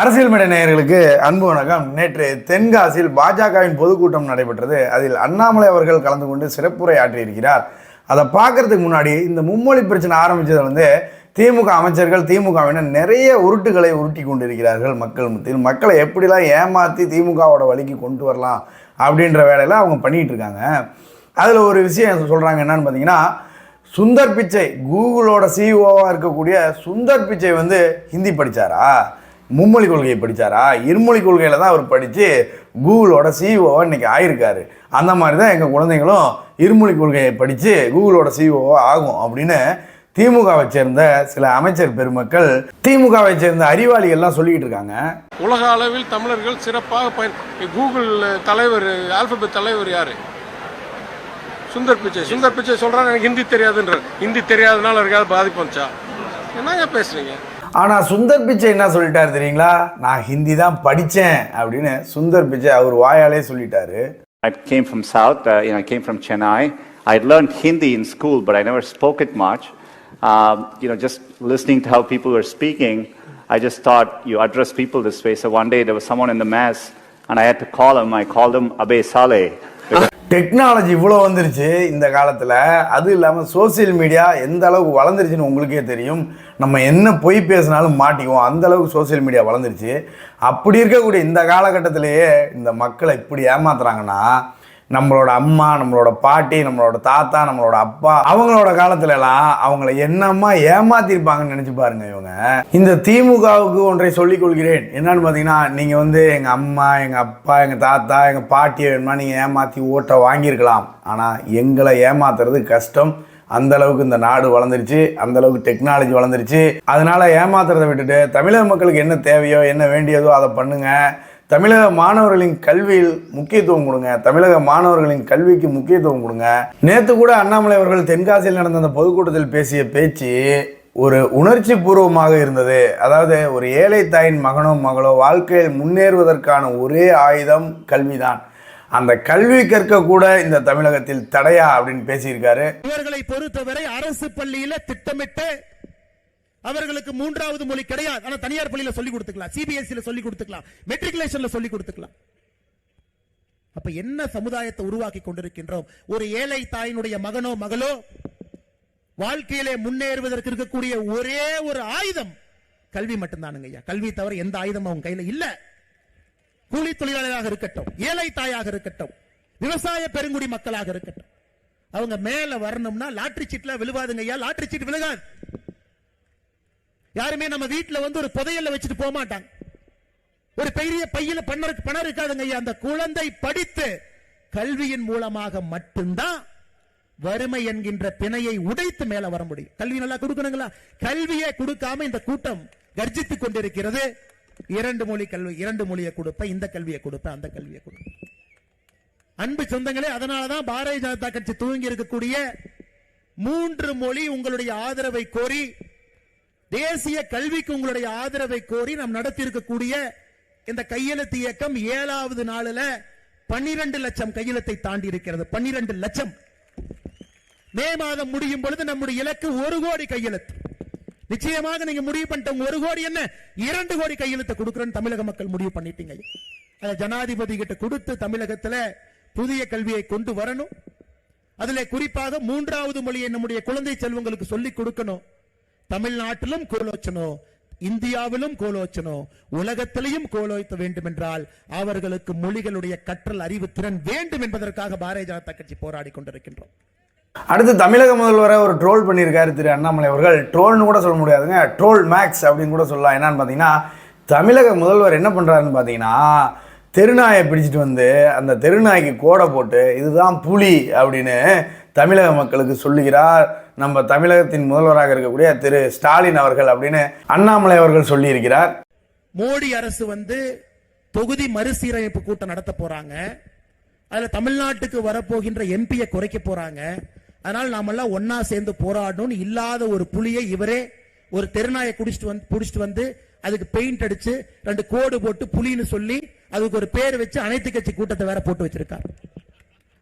அரசியல் மேடை நேயர்களுக்கு அன்பு வணக்கம். நேற்று தென்காசியில் பாஜகவின் பொதுக்கூட்டம் நடைபெற்றது. அதில் அண்ணாமலை அவர்கள் கலந்து கொண்டு சிறப்புரை ஆற்றியிருக்கிறார் அதை பார்க்கறதுக்கு முன்னாடி இந்த மும்மொழி பிரச்சனை ஆரம்பித்ததுலேருந்து வந்து திமுக அமைச்சர்கள் திமுகவினர் நிறைய உருட்டுகளை உருட்டி கொண்டிருக்கிறார்கள் மக்கள் மத்தியில். மக்களை எப்படிலாம் ஏமாற்றி திமுகவோட வழிக்கு கொண்டு வரலாம் அப்படின்ற வேலையில் அவங்க பண்ணிகிட்டு இருக்காங்க அதில் ஒரு விஷயம் சொல்கிறாங்க என்னன்னு பார்த்தீங்கன்னா சுந்தர் பிச்சை கூகுளோட சிஇஓவாக இருக்கக்கூடிய சுந்தர் பிச்சை வந்து ஹிந்தி படித்தாரா மும்மொழி கொள்கையை படித்தாரா இருமொழி கொள்கையில் தான் அவர் படித்து கூகுளோட சிஓவாக இன்னைக்கு ஆயிருக்காரு. அந்த மாதிரி தான் எங்கள் குழந்தைங்களும் இருமொழி கொள்கையை படித்து கூகுளோட சிஓவாக ஆகும் அப்படின்னு திமுகவை சேர்ந்த சில அமைச்சர் பெருமக்கள் திமுகவை சேர்ந்த அறிவாளிகள்லாம் சொல்லிக்கிட்டு இருக்காங்க. உலக அளவில் தமிழர்கள் சிறப்பாக பயன் கூகுள் தலைவர் ஆல்பபெட் தலைவர் யார்? சுந்தர் பிச்சை சுந்தர் பிச்சை சொல்கிறாங்க எனக்கு ஹிந்தி தெரியாதுன்ற ஹிந்தி தெரியாதனால இருக்காது பாதிப்பு வந்துச்சா? என்னங்க பேசுகிறீங்க ஆனால் சுந்தர் பிச்சை என்ன சொல்லிட்டாரு தெரியுங்களா நான் ஹிந்தி தான் படித்தேன் அப்படின்னு சுந்தர் பிச்சை அவர் வாயாலே சொல்லிட்டாரு I came from South, uh, you know, I came from Chennai. I learned Hindi in school, but I never spoke it much. Um, you know, just listening to how people were speaking, I just thought you address people this way. So one day there was someone in the mass, and I had to call him. I called him Abe Saleh. Technology இவ்வளோ வந்துருச்சு இந்த காலத்தில் அது இல்லாமல் social media எந்த அளவுக்கு வளர்ந்துருச்சுன்னு உங்களுக்கே தெரியும். நம்ம என்ன பொய் பேசினாலும் மாட்டிக்குவோம். அந்த அளவுக்கு சோஷியல் மீடியா வளர்ந்துருச்சு. அப்படி இருக்கக்கூடிய இந்த காலகட்டத்திலேயே இந்த மக்களை இப்படி ஏமாத்துறாங்கன்னா நம்மளோட அம்மா நம்மளோட பாட்டி நம்மளோட தாத்தா நம்மளோட அப்பா அவங்களோட காலத்துல எல்லாம் அவங்கள என்னம்மா ஏமாத்திருப்பாங்கன்னு நினைச்சு பாருங்க இவங்க. இந்த திமுகவுக்கு ஒன்றை சொல்லிக் கொள்கிறேன். என்னன்னு பார்த்தீங்கன்னா நீங்க வந்து எங்க அம்மா எங்க அப்பா எங்க தாத்தா எங்க பாட்டியை வேணுமா நீங்க ஏமாத்தி ஓட்டை வாங்கியிருக்கலாம். ஆனா எங்களை ஏமாத்துறது கஷ்டம். அந்த அளவுக்கு இந்த நாடு வளர்ந்துருச்சு. அந்த அளவுக்கு டெக்னாலஜி வளர்ந்துருச்சு. அதனால ஏமாத்துறதை விட்டுட்டு தமிழக மக்களுக்கு என்ன தேவையோ என்ன வேண்டியதோ அதை பண்ணுங்க. தமிழக மாணவர்களின் கல்வியில் முக்கியத்துவம் கொடுங்க. தமிழக மாணவர்களின் கல்விக்கு முக்கியத்துவம் கொடுங்க. நேற்று கூட அண்ணாமலை அவர்கள் தென்காசியில் நடந்த அந்த பொதுக்கூட்டத்தில் பேசிய பேச்சு ஒரு உணர்ச்சி பூர்வமாக இருந்தது. அதாவது ஒரு ஏழை தாயின் மகனோ மகளோ வாழ்க்கையில் முன்னேறுவதற்கான ஒரே ஆயுதம் கல்விதான். அந்த கல்வி கற்க கூட இந்த தமிழகத்தில் தடையா அப்படின்னு பேசியிருக்காரு. இவர்களை பொறுத்தவரை அரசு பள்ளியில திட்டமிட்டு அவர்களுக்கு மூன்றாவது மொழி கிடையாது. ஆனா தனியார் பள்ளியில சொல்லி கொடுத்துக்கலாம். சிபிஎஸ்இல சொல்லி கொடுத்துக்கலாம். மெட்ரிகுலேஷன்ல சொல்லி கொடுத்துக்கலாம். அப்ப என்ன சமுதாயத்தை உருவாக்கி கொண்டிருக்கின்றோம்? ஒரு ஏழை தாயினுடைய மகனோ மகளோ வாழ்க்கையிலே முன்னேறுவதற்கு இருக்கக்கூடிய ஒரே ஒரு ஆயுதம் கல்வி மட்டும்தானுங்க ஐயா. கல்வி தவிர எந்த ஆயுதமும் அவங்க கையில இல்ல. கூலி தொழிலாளராக இருக்கட்டும் ஏழை தாயாக இருக்கட்டும் விவசாய பெருங்குடி மக்களாக இருக்கட்டும். அவங்க மேல வரணும்னா லாட்ரி சீட்ல விழுவாதுங்க ஐயா. லாட்ரி சீட் விழுகாது. யாருமே நம்ம வீட்டுல வந்து ஒரு புதையல்ல வச்சுட்டு போக மாட்டாங்க. ஒரு பெரிய பையில பணம் பணம் இருக்காதுங்க ஐயா. அந்த குழந்தை படித்து கல்வியின் மூலமாக மட்டும்தான் வறுமை என்கின்ற பிணையை உடைத்து மேல வர முடியும். கல்வி நல்லா கொடுக்கணுங்களா? கல்வியை கொடுக்காம இந்த கூட்டம் கர்ஜித்துக் கொண்டிருக்கிறது. இரண்டு மொழி கல்வி இரண்டு மொழியை கொடுப்பேன் இந்த கல்வியை கொடுப்பேன் அந்த கல்வியை கொடுப்பேன் அன்பு சொந்தங்களே அதனாலதான் பாரதிய ஜனதா கட்சி தூங்கி இருக்கக்கூடிய மூன்று மொழி உங்களுடைய ஆதரவை கோரி தேசிய கல்விக்கு உங்களுடைய ஆதரவை கோரி நாம் நடத்தி இருக்கக்கூடிய இந்த கையெழுத்து இயக்கம் ஏழாவது நாளில் பன்னிரண்டு லட்சம் கையெழுத்தை தாண்டி இருக்கிறது பன்னிரண்டு லட்சம். மே மாதம் முடியும் பொழுது நம்முடைய இலக்கு ஒரு கோடி கையெழுத்து. நிச்சயமாக நீங்க முடிவு பண்ணிட்டவங்க ஒரு கோடி என்ன? இரண்டு கோடி கையெழுத்து கொடுக்குறேன்னு தமிழக மக்கள் முடிவு பண்ணிட்டீங்க. அதை ஜனாதிபதி கிட்ட கொடுத்து தமிழகத்துல புதிய கல்வியை கொண்டு வரணும். அதுல குறிப்பாக மூன்றாவது மொழியை நம்முடைய குழந்தை செல்வங்களுக்கு சொல்லிக் கொடுக்கணும். தமிழ்நாட்டிலும் கோலோச்சனோ இந்தியாவிலும் கோலோச்சனோ உலகத்திலையும் கோலோய்த்த வேண்டும் என்றால் அவர்களுக்கு மொழிகளுடைய கற்றல் அறிவு திறன் வேண்டும் என்பதற்காக பாரதிய ஜனதா கட்சி போராடி கொண்டிருக்கின்றோம். அடுத்து தமிழக முதல்வரை ஒரு ட்ரோல் பண்ணியிருக்காரு திரு அண்ணாமலை அவர்கள். ட்ரோல்னு கூட சொல்ல முடியாதுங்க. ட்ரோல் மேக்ஸ் அப்படின்னு கூட சொல்லலாம். என்னன்னு பார்த்தீங்கன்னா தமிழக முதல்வர் என்ன பண்ணுறாருன்னு பார்த்தீங்கன்னா தெருநாயை பிடிச்சிட்டு வந்து அந்த தெருநாய்க்கு கோடை போட்டு இதுதான் புலி அப்படின்னு தமிழக மக்களுக்கு சொல்லுகிறார். நம்ம தமிழகத்தின் முதல்வராக இருக்கக்கூடிய திரு ஸ்டாலின் அவர்கள் அப்படின்னு அண்ணாமலை அவர்கள் சொல்லியிருக்கிறார். மோடி அரசு வந்து தொகுதி மறுசீரமைப்பு கூட்டம் நடத்த போறாங்க. அதுல தமிழ்நாட்டுக்கு வரப்போகின்ற எம்பியை குறைக்க போறாங்க. அதனால நாமெல்லாம் ஒன்னா சேர்ந்து போராடணும் இல்லாத ஒரு புலியை இவரே ஒரு தெருநாயை குடிச்சிட்டு வந்து புடிச்சிட்டு வந்து அதுக்கு பெயிண்ட் அடிச்சு ரெண்டு கோடு போட்டு புலின்னு சொல்லி அதுக்கு ஒரு பேர் வச்சு அனைத்து கட்சி கூட்டத்தை வேற போட்டு வச்சிருக்காரு.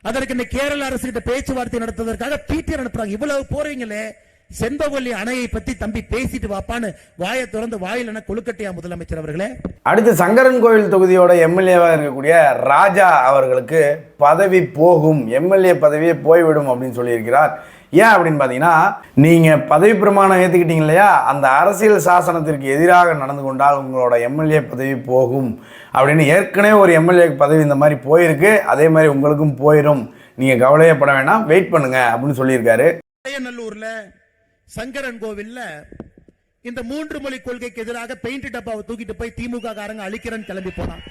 அதற்கு இந்த கேரள அரசு கிட்ட பேச்சுவார்த்தை நடத்துவதற்காக பீட்டர் அனுப்புறாங்க. இவ்வளவு போறீங்களே. செந்தவல்லி அணையை பத்தி தம்பி பேசிட்டு வாப்பான்னு வாயை திறந்து என கொழுக்கட்டையா முதலமைச்சர் அவர்களே. அடுத்து சங்கரன் கோவில் தொகுதியோட எம்எல்ஏவாக இருக்கக்கூடிய ராஜா அவர்களுக்கு பதவி போகும். எம்எல்ஏ பதவியே போய்விடும் அப்படின்னு சொல்லியிருக்கிறார். ஏன் அப்படின்னு பார்த்தீங்கன்னா நீங்கள் பதவி பிரமாணம் ஏற்றுக்கிட்டீங்க இல்லையா? அந்த அரசியல் சாசனத்திற்கு எதிராக நடந்து கொண்டால் உங்களோட எம்எல்ஏ பதவி போகும். அப்படின்னு ஏற்கனவே ஒரு எம்எல்ஏ பதவி இந்த மாதிரி போயிருக்கு. அதே மாதிரி உங்களுக்கும் போயிடும் நீங்கள் கவலையப்பட வேணாம். வெயிட் பண்ணுங்க அப்படின்னு சொல்லியிருக்காரு. நல்லூரில் சங்கரன் கோவில்ல இந்த மூன்று மொழி கொள்கைக்கு எதிராக பெயிண்ட் டப்பாவை தூக்கிட்டு போய் திமுக காரங்க அழிக்கிறேன்னு கிளம்பி போனான்.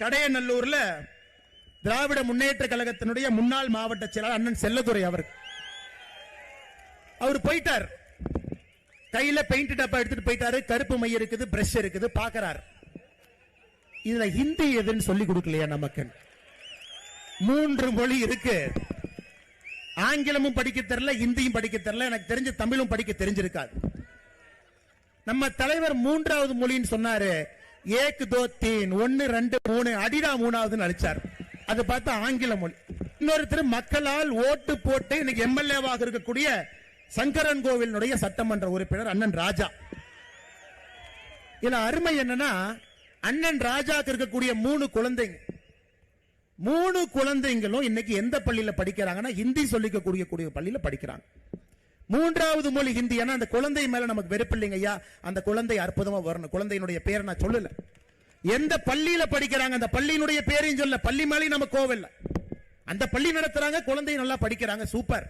கடையநல்லூர்ல திராவிட முன்னேற்ற கழகத்தினுடைய முன்னாள் மாவட்ட செயலாளர் அண்ணன் செல்லதுரை அவர். அவர் போயிட்டார். கையில பெயிண்ட் டப்பா எடுத்துட்டு போயிட்டாரு. கருப்பு மை இருக்குது பிரஷ் இருக்குது பாக்குறாரு. இதுல ஹிந்தி எதுன்னு சொல்லி கொடுக்கலையா நமக்கு மூன்று மொழி இருக்கு. ஆங்கிலமும் படிக்க தெரியல ஹிந்தியும் படிக்க தெரியல. எனக்கு தெரிஞ்ச தமிழும் படிக்க தெரிஞ்சிருக்காது. நம்ம தலைவர் மூன்றாவது மொழின்னு சொன்னாரு. ஏக் தோ தீன் ஒன்னு ரெண்டு மூணு அடிடா மூணாவதுன்னு அழிச்சார். அது பார்த்தா ஆங்கில மொழி. இன்னொருத்தர் மக்களால் ஓட்டு போட்டு இன்னைக்கு எம்எல்ஏவாக இருக்கக்கூடிய சங்கரன் கோவிலுடைய சட்டமன்ற உறுப்பினர் அண்ணன் ராஜா. இதுல அருமை என்னன்னா அண்ணன் ராஜாக்கு இருக்கக்கூடிய மூணு குழந்தைங்க. மூணு குழந்தைங்களும் இன்னைக்கு எந்த பள்ளியில படிக்கிறாங்கன்னா ஹிந்தி சொல்லிக்கக்கூடிய கூடிய பள்ளியில படிக்கிறாங்க. மூன்றாவது மொழி ஹிந்தி. ஏன்னா அந்த குழந்தை மேல நமக்கு வெறுப்பு இல்லைங்க ஐயா. அந்த குழந்தை அற்புதமா வரணும். குழந்தையினுடைய பேரை நான் சொல்லல. எந்த பள்ளியில படிக்கிறாங்க? அந்த பள்ளியினுடைய பேரையும் சொல்ல. பள்ளி மேலே நம்ம கோவில் அந்த பள்ளி நடத்துறாங்க குழந்தையும் நல்லா படிக்கிறாங்க சூப்பர்.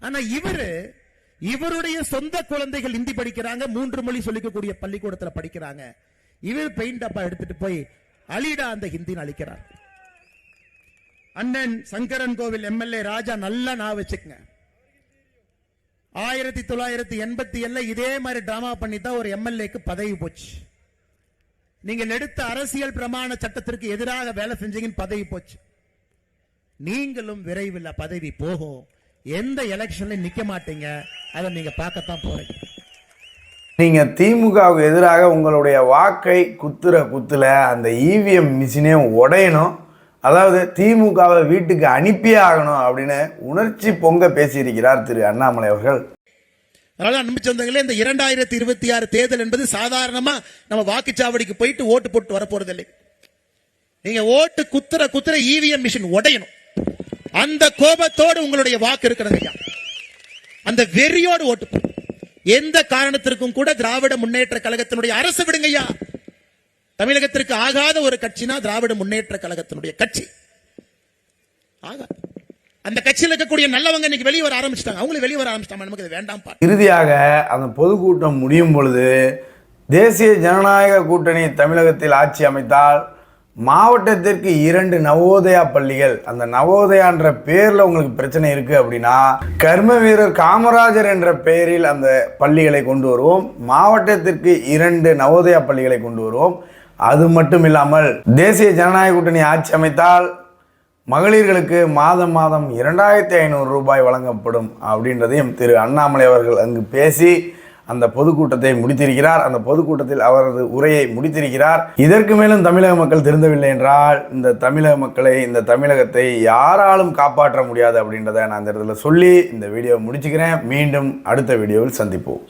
ஆனா இவரு இவருடைய சொந்த குழந்தைகள் ஹிந்தி படிக்கிறாங்க மூன்று மொழி சொல்லிக்கக்கூடிய பள்ளிக்கூடத்தில் படிக்கிறாங்க. இவர் பெயிண்ட் டப்பா எடுத்துட்டு போய் அலிடா அந்த ஹிந்தின்னு அழிக்கிறார். அண்ணன் சங்கரன் கோவில் எம்எல்ஏ ராஜா நல்லா நான் வச்சுக்கங்க. ஆயிரத்தி தொள்ளாயிரத்தி எண்பத்தி ஏழுல இதே மாதிரி டிராமா பண்ணி தான் ஒரு எம்எல்ஏக்கு பதவி போச்சு. நீங்கள் எடுத்த அரசியல் பிரமாண சட்டத்திற்கு எதிராக வேலை செஞ்சீங்கன்னு பதவி போச்சு. நீங்களும் விரைவில் பதவி போகும். எந்த எலெக்ஷன்ல நிக்க மாட்டீங்க. அதை நீங்க பார்க்கத்தான் போறீங்க. நீங்கள் திமுகவுக்கு எதிராக உங்களுடைய வாக்கை குத்துற குத்துல அந்த இவிஎம் மிஷினே உடையணும். அதாவது திமுகவை வீட்டுக்கு அனுப்பியே ஆகணும் அப்படின்னு உணர்ச்சி பொங்க பேசியிருக்கிறார் திரு அண்ணாமலை அவர்கள். அதனால அன்பு சொந்தங்களே இந்த இரண்டாயிரத்தி இருபத்தி ஆறு தேர்தல் என்பது சாதாரணமா நம்ம வாக்குச்சாவடிக்கு போயிட்டு ஓட்டு போட்டு வர இல்லை நீங்க ஓட்டு குத்துற குத்துற இவிஎம் மிஷின் உடையணும். அந்த கோபத்தோடு உங்களுடைய வாக்கு இருக்கணும் ஐயா. அந்த வெறியோடு ஓட்டு எந்த காரணத்திற்கும் கூட திராவிட முன்னேற்ற கழகத்தினுடைய அரசு விடுங்க ஐயா. தமிழகத்திற்கு ஆகாத ஒரு கட்சினா திராவிட முன்னேற்ற கழகத்தினுடைய கட்சி. ஆகாது. அந்த கட்சியில் இருக்கக்கூடிய நல்லவங்க இன்னைக்கு வெளியே வர ஆரம்பிச்சிட்டாங்க. அவங்களும் வெளியே வர ஆரம்பிச்சிட்டாங்க. நமக்கு இது வேண்டாம் பா இறுதியாக அந்த பொதுக்கூட்டம் முடியும் பொழுது தேசிய ஜனநாயக கூட்டணி தமிழகத்தில் ஆட்சி அமைத்தால் மாவட்டத்திற்கு இரண்டு நவோதயா பள்ளிகள் அந்த நவோதயான்ற பேரில் உங்களுக்கு பிரச்சனை இருக்குது அப்படின்னா கர்ம வீரர் காமராஜர் என்ற பெயரில் அந்த பள்ளிகளை கொண்டு வருவோம். மாவட்டத்திற்கு இரண்டு நவோதயா பள்ளிகளை கொண்டு வருவோம். அது மட்டும் இல்லாமல் தேசிய ஜனநாயக கூட்டணி ஆட்சி அமைத்தால் மகளிர்களுக்கு மாதம் மாதம் இரண்டாயிரத்தி ஐநூறு ரூபாய் வழங்கப்படும் அப்படின்றதையும் திரு அண்ணாமலை அவர்கள் அங்கு பேசி அந்த பொதுக்கூட்டத்தை முடித்திருக்கிறார். அந்த பொதுக்கூட்டத்தில் அவரது உரையை முடித்திருக்கிறார். இதற்கு மேலும் தமிழக மக்கள் திருந்தவில்லை என்றால் இந்த தமிழக மக்களை இந்த தமிழகத்தை யாராலும் காப்பாற்ற முடியாது அப்படின்றத நான் இந்த இடத்துல சொல்லி இந்த வீடியோவை முடிச்சுக்கிறேன். மீண்டும் அடுத்த வீடியோவில் சந்திப்போம்.